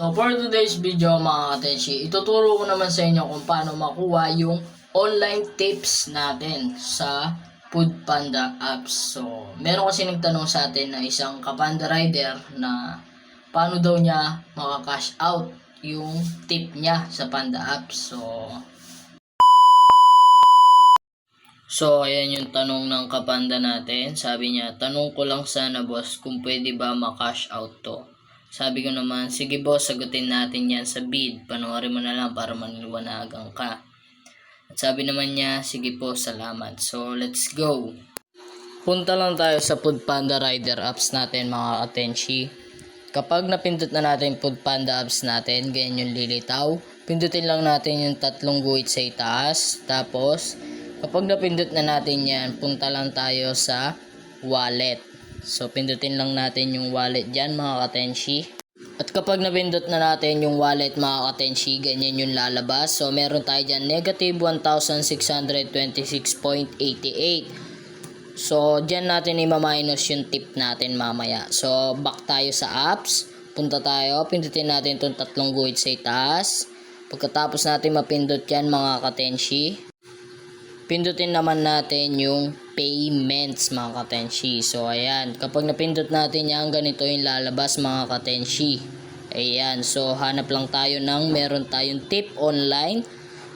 So for today's video mga katenshi, ituturo ko naman sa inyo kung paano makuha yung online tips natin sa Food Panda apps. So, meron kasi nagtanong sa atin na isang kapanda rider na paano daw niya makakash out yung tip niya sa Panda apps. So, So, ayan yung tanong ng kapanda natin. Sabi niya, tanong ko lang sana boss kung pwede ba makash out to. Sabi ko naman, sige boss, sagutin natin yan sa bid. Panoorin mo na lang para maniwanagan ka. At sabi naman niya, sige po, salamat. So, let's go. Punta lang tayo sa Food Panda Rider apps natin mga katenshi. Kapag napindot na natin yung Food Panda apps natin, ganyan yung lilitaw. Pindutin lang natin yung tatlong guhit sa itaas. Tapos, kapag napindot na natin yan, punta lang tayo sa wallet. So, pindutin lang natin yung wallet dyan mga katenshi. At kapag napindot na natin yung wallet mga katenshi, ganyan yung lalabas. So, meron tayo dyan negative 1,626.88. So, dyan natin i-minus yung tip natin mamaya. So, back tayo sa apps. Punta tayo. Pindutin natin itong tatlong guhit sa itaas. Pagkatapos natin mapindot yan mga katenshi, pindutin naman natin yung payments mga katenshi. So, ayan. Kapag napindot natin yan, ganito yung lalabas mga katenshi. Ayan. So, hanap lang tayo ng meron tayong tip online.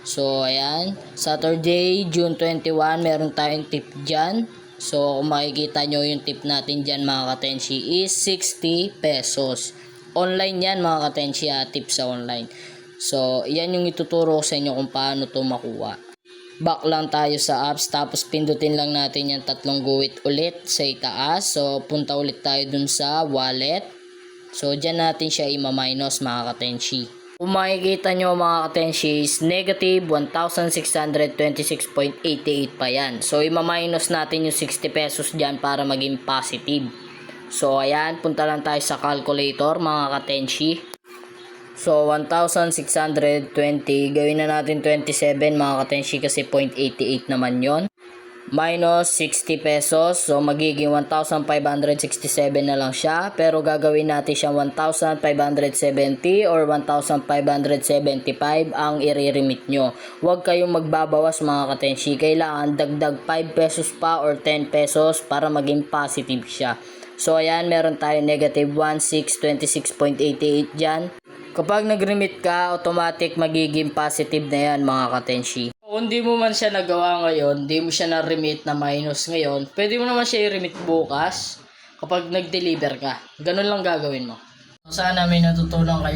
So, ayan. Saturday, June 21, meron tayong tip dyan. So, kung makikita nyo yung tip natin dyan mga katenshi is 60 pesos. Online yan mga katenshi ha, tip sa online. So, yan yung ituturo ko sa inyo kung paano to makuha back lang tayo sa apps tapos pindutin lang natin yung tatlong guhit ulit sa itaas. So punta ulit tayo dun sa wallet. So dyan natin siya ima-minus mga katenshi. Kung makikita nyo mga katenshi is negative 1,626.88 pa yan. So ima-minus natin yung 60 pesos dyan para maging positive. So ayan punta lang tayo sa calculator mga katenshi So, 1,620. Gawin na natin 27 mga katenshi kasi 0.88 naman yon Minus 60 pesos. So, magiging 1,567 na lang siya. Pero gagawin natin siyang 1,570 or 1,575 ang i-remit nyo. Huwag kayong magbabawas mga katenshi. Kailangan dagdag 5 pesos pa or 10 pesos para maging positive siya. So, ayan, meron tayo negative 1,626.88 dyan. Kapag nag-remit ka, automatic magiging positive na yan mga katenshi. Kung di mo man siya nagawa ngayon, di mo siya na-remit na minus ngayon, pwede mo naman siya i-remit bukas kapag nag-deliver ka. Ganun lang gagawin mo. Sana may natutunan kayo